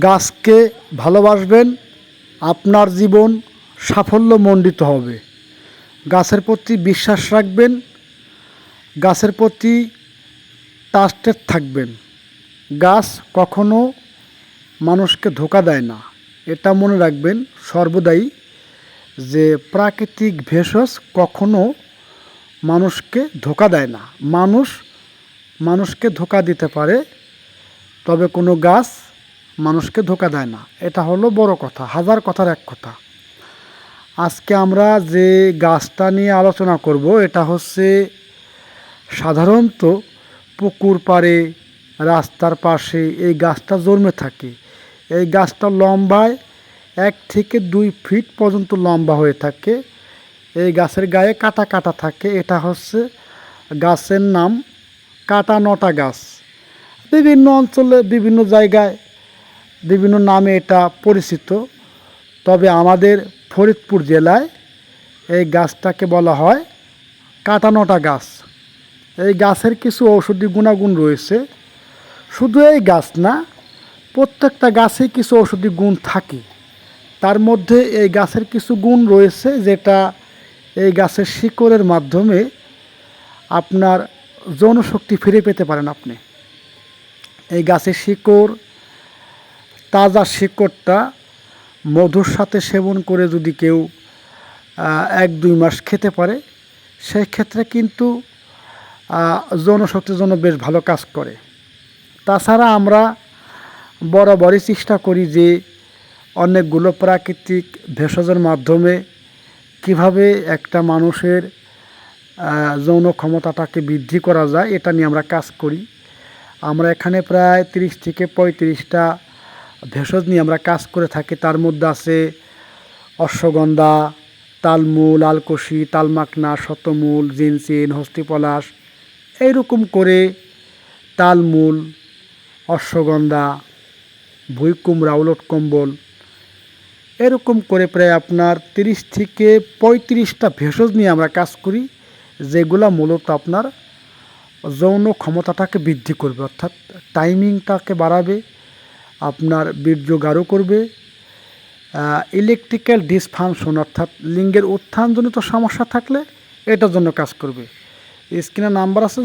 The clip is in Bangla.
গাছকে ভালোবাসবেন, আপনার জীবন সাফল্যমণ্ডিত হবে। গাছের প্রতি বিশ্বাস রাখবেন, গাছের প্রতি ট্রাস্টেড থাকবেন। গাছ কখনো মানুষকে ধোকা দেয় না। এটা মনে রাখবেন সর্বদাই যে প্রাকৃতিক ভেষজ কখনো মানুষকে ধোকা দেয় না। মানুষ মানুষকে ধোকা দিতে পারে, তবে কোনো গাছ মানুষকে ধোকা দেয় না। এটা হলো বড় কথা, হাজার কথার এক কথা। আজকে আমরা যে গাছটা নিয়ে আলোচনা করব, এটা হচ্ছে সাধারণত পুকুর পাড়ে, রাস্তার পাশে এই গাছটা জন্মে থাকে। এই গাছটা লম্বায় এক থেকে দুই ফিট পর্যন্ত লম্বা হয়ে থাকে। এই গাছের গায়ে কাটা কাটা থাকে। এটা হচ্ছে গাছের নাম কাটা নটা গাছ। বিভিন্ন অঞ্চলে, বিভিন্ন জায়গায় বিভিন্ন নামে এটা পরিচিত। তবে আমাদের ফরিদপুর জেলায় এই গাছটাকে বলা হয় কাটানোটা গাছ। এই গাছের কিছু ঔষধি গুণাগুণ রয়েছে। শুধু এই গাছ না, প্রত্যেকটা গাছে কিছু ঔষধি গুণ থাকে। তার মধ্যে এই গাছের কিছু গুণ রয়েছে যেটা এই গাছের শিকড়ের মাধ্যমে আপনার যৌনশক্তি ফিরে পেতে পারেন আপনি। এই গাছের শিকড় তাজা শিকড়টা মধুর সাথে সেবন করে যদি কেউ এক দুই মাস খেতে পারে সেই ক্ষেত্রে কিন্তু আহ, যৌনশক্তির জন্য বেশ ভালো কাজ করে। তাছাড়া আমরা বরাবরই চেষ্টা করি যে অনেকগুলো প্রাকৃতিক ভেষজের মাধ্যমে কীভাবে একটা মানুষের যৌন ক্ষমতাটাকে বৃদ্ধি করা যায় এটা নিয়ে আমরা কাজ করি। আমরা এখানে প্রায় তিরিশ থেকে পঁয়ত্রিশটা ভেষজ নিয়ে আমরা কাজ করে থাকি, তার মধ্যে আছে অশ্বগন্ধা, তালমূল আলকষি তালমাকনা শতমূল, জিনসিন, হস্তিপলাশ, এইরকম করে তালমূল, অশ্বগন্ধা, ভুইকুমড়া, উলট কম্বল, এরকম করে প্রায় আপনার তিরিশ থেকে পঁয়ত্রিশটা ভেষজ নিয়ে আমরা কাজ করি, যেগুলা মূলত আপনার যৌন ক্ষমতাটাকে বৃদ্ধি করবে, অর্থাৎ টাইমিংটাকে বাড়াবে আপনার বীর্য গাঢ় করবে ইলেকট্রিক্যাল ডিসফাংশন অর্থাৎ লিঙ্গের উত্থানজনিত সমস্যা থাকলে এটার জন্য কাজ করবে। স্ক্রিনের নাম্বার আছে